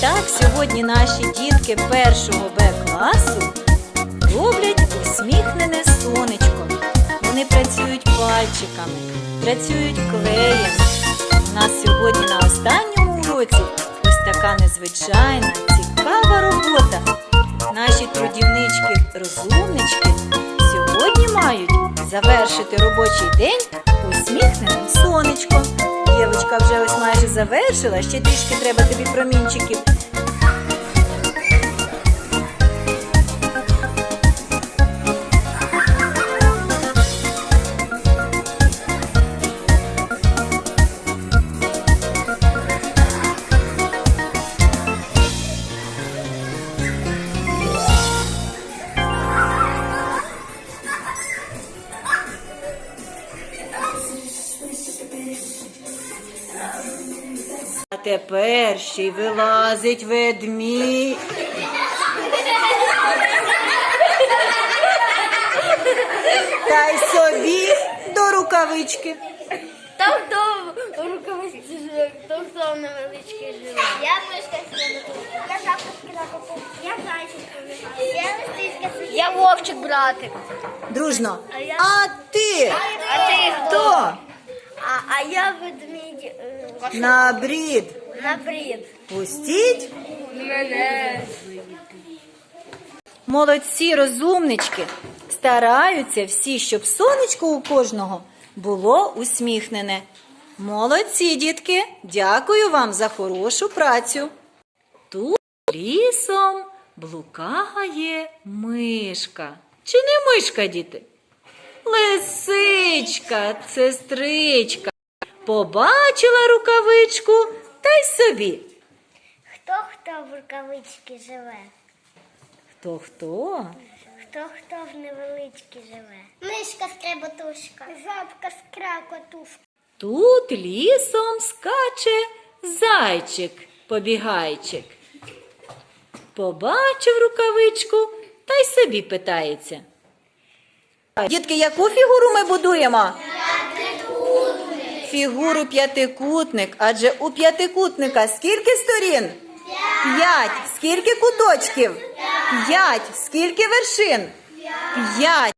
так сьогодні наші дітки першого Б класу роблять усміхнене сонечко. Вони працюють пальчиками, працюють клеєм. У нас сьогодні на останньому уроці ось така незвичайна, цікава робота. Наші трудівнички-розумнички сьогодні мають завершити робочий день усміхненим сонечком. Євочка вже ось майже завершила, ще трішки треба тобі промінчиків. Тепер ще й вилазить ведмідь. Та й собі до рукавички. Там хто в рукавичці живе, хто в невеличкий живе. Я мишка Я жабка скелету. Я зайчик Я лисичка Я вовчик братик. Дружно. А я- А ти А ти хто? хто? А, а я ведмідь е, На брід. на брід. Пустіть. Мене. Молодці розумнички. Стараються всі, щоб сонечко у кожного було усміхнене. Молодці, дітки, дякую вам за хорошу працю. Тут лісом блукає мишка. Чи не мишка, діти? Лисичка, сестричка. Побачила рукавичку та й собі. Хто хто в рукавичці живе? Хто хто? Хто хто в невеличкі живе? Мишка скреботушка. Жабка скракотушка. Тут лісом скаче зайчик, побігайчик. Побачив рукавичку та й собі питається. Дітки, яку фігуру ми будуємо? Фігуру п'ятикутник. Адже у п'ятикутника скільки сторін? П'ять. Скільки куточків? П'ять. Скільки вершин? П'ять.